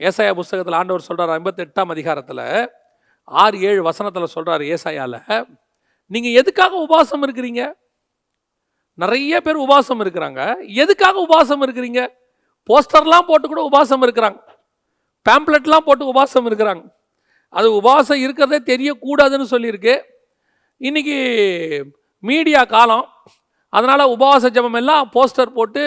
ஏசாயா புஸ்தகத்தில் ஆண்டவர் சொல்கிறார் ஐம்பத்தி எட்டாம் அதிகாரத்தில் ஆறு ஏழு வசனத்தில் சொல்கிறார் ஏசாயாவில் நீங்கள் எதுக்காக உபாசம் இருக்கிறீங்க? நிறைய பேர் உபவாசம் இருக்கிறாங்க. எதுக்காக உபவாசம் இருக்கிறீங்க? போஸ்டர்லாம் போட்டு கூட உபவாசம் இருக்கிறாங்க. பேம்ப்ளெட்லாம் போட்டு உபவாசம் இருக்கிறாங்க. அது உபவாசம் இருக்கிறதே தெரியக்கூடாதுன்னு சொல்லியிருக்கு. இன்றைக்கி மீடியா காலம். அதனால் உபவாச ஜெபம் எல்லாம் போஸ்டர் போட்டு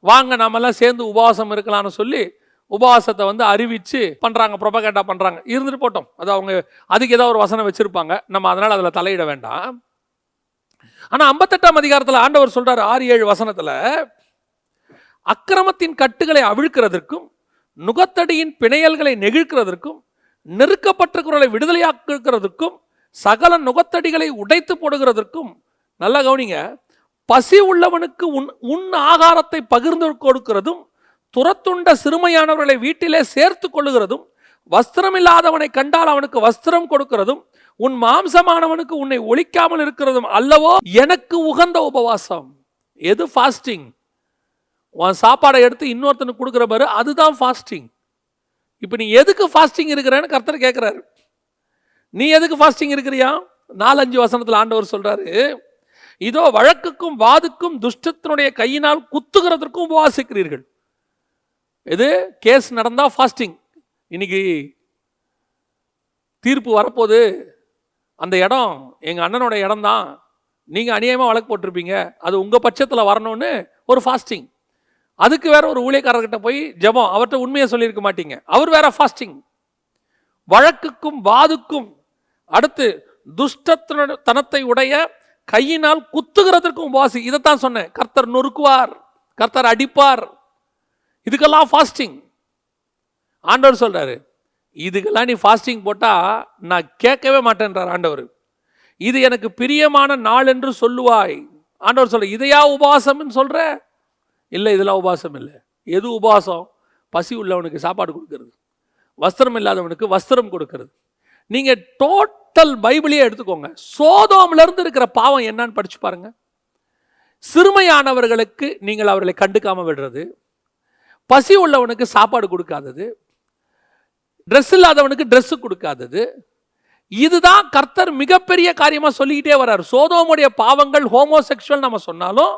வாங்க நாமெல்லாம் சேர்ந்து உபவாசம் இருக்கலாம்னு சொல்லி உபவாசத்தை வந்து அறிவித்து பண்ணுறாங்க ப்ரொபகேண்டா பண்ணுறாங்க இருந்துட்டு போட்டோம். அது அவங்க அதுக்கு ஏதோ ஒரு வசனம் வச்சுருப்பாங்க. நம்ம அதனால் அதில் தலையிட வேண்டாம். ஆனால் ஐம்பத்தெட்டாம் அதிகாரத்தில் ஆண்டவர் சொல்கிறார் ஆறு ஏழு வசனத்தில் அக்கிரமத்தின் கட்டுகளை அவிழ்க்கிறதற்கும் நுகத்தடியின் பிணையல்களை நெகிழ்க்கிறதற்கும் நெருக்கப்பட்டிருக்கிறவர்களை விடுதலையாக்கிறதுக்கும் சகல நுகத்தடிகளை உடைத்து போடுகிறதற்கும் நல்லா கவனிங்க பசி உள்ளவனுக்கு உன் உன் ஆகாரத்தை பகிர்ந்து கொடுக்கிறதும் துரத்துண்ட சிறுமையானவர்களை வீட்டிலே சேர்த்து கொள்ளுகிறதும் வஸ்திரமில்லாதவனை கண்டால் அவனுக்கு வஸ்திரம் கொடுக்கிறதும் உன் மாம்சமானவனுக்கு உன்னை ஒழிக்காமல் இருக்கிறதும் அல்லவோ? எனக்கு உகந்த உபவாசம். எது ஃபாஸ்டிங் உன் சாப்பாடை எடுத்து இன்னொருத்தனுக்கு கொடுக்குற பாரு அதுதான் ஃபாஸ்டிங் இப்போ நீ எதுக்கு ஃபாஸ்டிங் இருக்கிறேன்னு கர்த்தர் கேட்குறாரு நீ எதுக்கு ஃபாஸ்டிங் இருக்கிறியா? நாலஞ்சு வசனத்தில் ஆண்டவர் சொல்கிறாரு இதோ வழக்குக்கும் வாதுக்கும் துஷ்டத்தினுடைய கையினால் குத்துகிறதற்கும் உபவாசிக்கிறீர்கள். இது கேஸ் நடந்தால் ஃபாஸ்டிங் இன்னைக்கு தீர்ப்பு வரப்போது அந்த இடம் எங்கள் அண்ணனோட இடம் தான் நீங்கள் அநியாயமாக வழக்கு போட்டிருப்பீங்க. அது உங்கள் பட்சத்தில் வரணும்னு ஒரு ஃபாஸ்டிங் அதுக்கு வேற ஒரு ஊழியக்காரர்கிட்ட போய் ஜெபம். அவர்கிட்ட உண்மையை சொல்லியிருக்க மாட்டீங்க. அவர் வேற ஃபாஸ்டிங் வழக்குக்கும் வாதுக்கும் அடுத்து துஷ்டத்தனத்தை உடைய கையினால் குத்துகிறதற்கும் உபவாசி. இதைத்தான் சொன்னேன். கர்த்தர் நொறுக்குவார். கர்த்தர் அடிப்பார். இதுக்கெல்லாம் ஃபாஸ்டிங் ஆண்டவர் சொல்கிறாரு இதுக்கெல்லாம் நீ ஃபாஸ்டிங் போட்டால் நான் கேட்கவே மாட்டேன்றார் ஆண்டவர். இது எனக்கு பிரியமான நாள் என்று சொல்லுவாய். ஆண்டவர் சொல்ற இதையா உபவாசம்னு சொல்கிற இல்லை இதெல்லாம் உபவாசம் இல்லை. எது உபவாசம் பசி உள்ளவனுக்கு சாப்பாடு கொடுக்கறது. வஸ்திரம் இல்லாதவனுக்கு வஸ்திரம் கொடுக்கறது. நீங்கள் டோட்டல் பைபிளையே எடுத்துக்கோங்க. சோதோம்லேருந்து இருக்கிற பாவம் என்னன்னு படிச்சு பாருங்கள் சிறுமையானவர்களுக்கு நீங்கள் அவர்களை கண்டுக்காமல் விடுறது. பசி உள்ளவனுக்கு சாப்பாடு கொடுக்காதது. ட்ரெஸ் இல்லாதவனுக்கு ட்ரெஸ்ஸு கொடுக்காதது. இதுதான் கர்த்தர் மிகப்பெரிய காரியமாக சொல்லிக்கிட்டே வர்றார். சோதோமுடைய பாவங்கள் ஹோமோசெக்ஷுவல் நம்ம சொன்னாலும்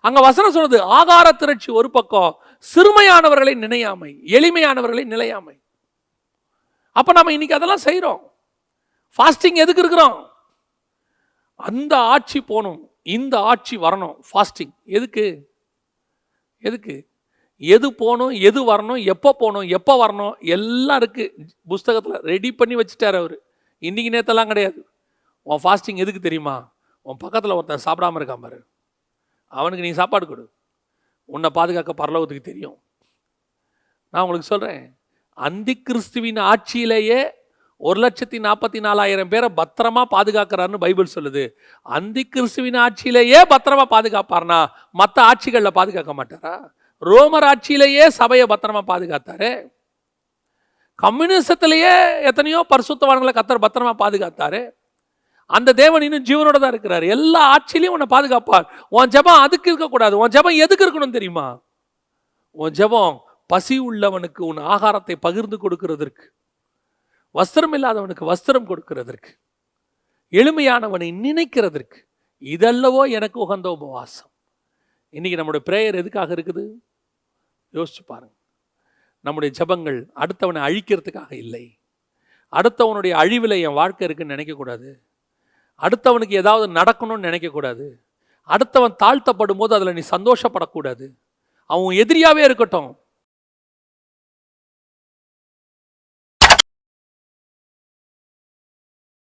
அங்கே வசனம் சொல்றது ஆகார திரட்சி ஒரு பக்கம் சிறுமையானவர்களை நினையாமை எளிமையானவர்களை நிலையாமை. அப்ப நம்ம இன்னைக்கு அதெல்லாம் செய்கிறோம் ஃபாஸ்டிங் எதுக்கு இருக்கிறோம்? அந்த ஆட்சி போகணும். இந்த ஆட்சி வரணும். ஃபாஸ்டிங் எதுக்கு? எதுக்கு? எது போகணும் எது வரணும் எப்போ போகணும் எப்போ வரணும் எல்லாம் இருக்குது புஸ்தகத்தில் ரெடி பண்ணி வச்சுட்டார் அவர். இன்றைக்கி நேற்றெல்லாம் கிடையாது. உன் ஃபாஸ்டிங் எதுக்கு தெரியுமா? உன் பக்கத்தில் ஒருத்தன் சாப்பிடாம இருக்கான் பாரு. அவனுக்கு நீ சாப்பாடு கொடு. உன்னை பாதுகாக்க பரலோகத்துக்கு தெரியும். நான் உங்களுக்கு சொல்கிறேன் அந்தி கிறிஸ்துவின் ஆட்சியிலேயே ஒரு லட்சத்தி நாற்பத்தி நாலாயிரம் பேரை பத்திரமா பாதுகாக்கிறாருன்னு பைபிள் சொல்லுது. அந்தி கிறிஸ்துவின் ஆட்சியிலேயே பத்திரமா பாதுகாப்பார்னா மற்ற ஆட்சிகளில் பாதுகாக்க மாட்டாரா? ரோமர் ஆட்சியிலேயே சபையை பத்திரமா பாதுகாத்தாரு. கம்யூனிசத்திலேயே எத்தனையோ பரிசுத்தவான்களை கத்தர் பத்திரமா பாதுகாத்தாரு. அந்த தேவன் இன்னும் ஜீவனோட தான் இருக்கிறார். எல்லா ஆட்சியிலையும் உன்னை பாதுகாப்பார். உன் ஜெபம் அதுக்கு இருக்கக்கூடாது. உன் ஜெபம் எதுக்கு இருக்கணும் தெரியுமா? உன் ஜெபம் பசி உள்ளவனுக்கு உன் ஆகாரத்தை பகிர்ந்து கொடுக்கிறதற்கு. வஸ்திரம் இல்லாதவனுக்கு வஸ்திரம் கொடுக்கிறதற்கு. எளிமையானவனை நினைக்கிறதற்கு. இதல்லவோ எனக்கு உகந்த உபவாசம். இன்றைக்கி நம்முடைய பிரேயர் எதுக்காக இருக்குது? யோசிச்சு பாருங்க. நம்முடைய ஜெபங்கள் அடுத்தவனை அழிக்கிறதுக்காக இல்லை. அடுத்தவனுடைய அழிவில் என் வாழ்க்கை இருக்குன்னு நினைக்கக்கூடாது. அடுத்தவனுக்கு ஏதாவது நடக்கணும்னு நினைக்கக்கூடாது. அடுத்தவன் தாழ்த்தப்படும் போது அதில் நீ சந்தோஷப்படக்கூடாது. அவன் எதிரியாகவே இருக்கட்டும்.